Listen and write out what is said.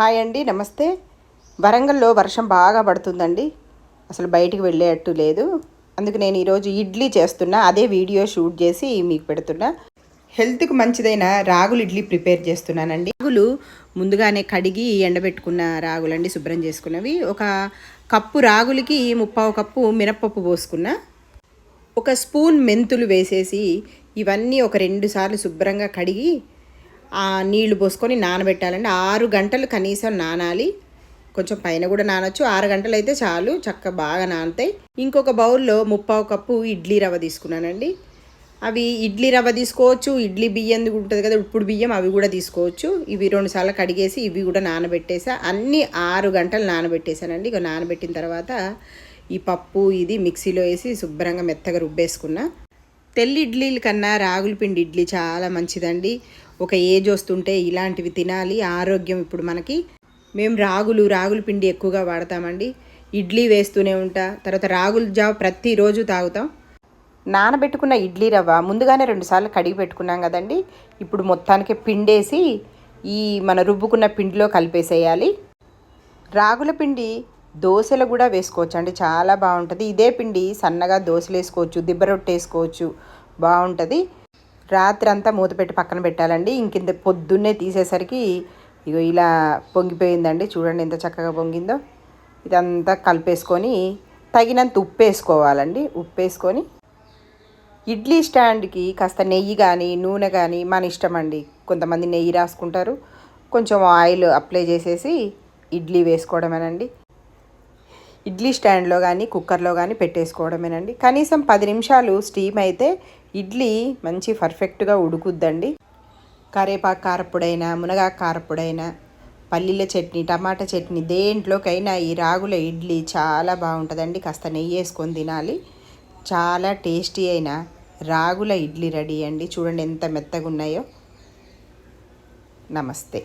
Hi అండి నమస్తే. వరంగల్లో వర్షం బాగా పడుతుందండి. అసలు బయటికి వెళ్ళేటట్టు లేదు. అందుకు నేను ఈరోజు ఇడ్లీ చేస్తున్నా. అదే వీడియో షూట్ చేసి మీకు పెడుతున్నా. హెల్త్కు మంచిదైన రాగులు ఇడ్లీ ప్రిపేర్ చేస్తున్నానండి. రాగులు ముందుగానే కడిగి ఎండబెట్టుకున్న రాగులండి శుభ్రం చేసుకున్నవి. ఒక కప్పు రాగులకి ముప్పావు కప్పు మినప్పప్పు పోసుకున్నా. ఒక స్పూన్ మెంతులు వేసేసి ఇవన్నీ ఒక రెండు సార్లు శుభ్రంగా కడిగి నీళ్ళు పోసుకొని నానబెట్టాలండి. ఆరు గంటలు కనీసం నానాలి. కొంచెం పైన కూడా నానొచ్చు. ఆరు గంటలు అయితే చాలు. చక్క బాగా నానతాయి. ఇంకొక బౌల్లో ముప్పావు కప్పు ఇడ్లీ రవ్వ తీసుకున్నానండి. అవి ఇడ్లీ రవ్వ తీసుకోవచ్చు. ఇడ్లీ బియ్యం ఉంటుంది కదా ఇప్పుడు బియ్యం అవి కూడా తీసుకోవచ్చు. ఇవి రెండు సార్లు కడిగేసి ఇవి కూడా నానబెట్టేసా. అన్నీ ఆరు గంటలు నానబెట్టేశానండి ఇక నానబెట్టిన తర్వాత ఈ పప్పు ఇది మిక్సీలో వేసి శుభ్రంగా మెత్తగా రుబ్బేసుకున్నా. తెల్లి ఇడ్లీల కన్నా రాగుల పిండి ఇడ్లీ చాలా మంచిదండి. ఒక ఏజ్ వస్తుంటే ఇలాంటివి తినాలి. ఆరోగ్యం ఇప్పుడు మనకి. మేము రాగులు రాగుల పిండి ఎక్కువగా వాడతామండి. ఇడ్లీ వేస్తూనే ఉంటా. తర్వాత రాగుల జావ ప్రతిరోజు తాగుతాం. నానబెట్టుకున్న ఇడ్లీ రవ్వ ముందుగానే రెండుసార్లు కడిగి పెట్టుకున్నాం కదండి. ఇప్పుడు మొత్తానికి పిండేసి ఈ మన రుబ్బుకున్న పిండిలో కలిపేసేయాలి. రాగుల పిండి దోశలు కూడా వేసుకోవచ్చు అండి చాలా బాగుంటుంది. ఇదే పిండి సన్నగా దోశలు వేసుకోవచ్చు దిబ్బ రొట్టె వేసుకోవచ్చు. బాగుంటుంది. రాత్రి అంతా మూత పెట్టి పక్కన పెట్టాలండి. ఇంకింత పొద్దున్నే తీసేసరికి ఇగో ఇలా పొంగిపోయిందండి. చూడండి ఎంత చక్కగా పొంగిందో. ఇదంతా కలిపేసుకొని తగినంత ఉప్పు వేసుకోవాలండి. ఉప్పు వేసుకొని ఇడ్లీ స్టాండ్కి కాస్త నెయ్యి కానీ నూనె కానీ మన ఇష్టం అండి. కొంతమంది నెయ్యి రాసుకుంటారు. కొంచెం ఆయిల్ అప్లై చేసేసి ఇడ్లీ వేసుకోవడమేనండి. ఇడ్లీ స్టాండ్లో కానీ కుక్కర్లో కానీ పెట్టేసుకోవడమేనండి. కనీసం పది నిమిషాలు స్టీమ్ అయితే ఇడ్లీ మంచి పర్ఫెక్ట్గా ఉడుకుద్దండి. కరేపాకు కారప్పుడైనా మునగాకు కారప్పుడైనా పల్లీల చట్నీ టమాటా చట్నీ దేంట్లోకైనా ఈ రాగుల ఇడ్లీ చాలా బాగుంటుందండి. కాస్త నెయ్యి వేసుకొని తినాలి. చాలా టేస్టీ అయిన రాగుల ఇడ్లీ రెడీ అండి. చూడండి ఎంత మెత్తగా ఉన్నాయో నమస్తే.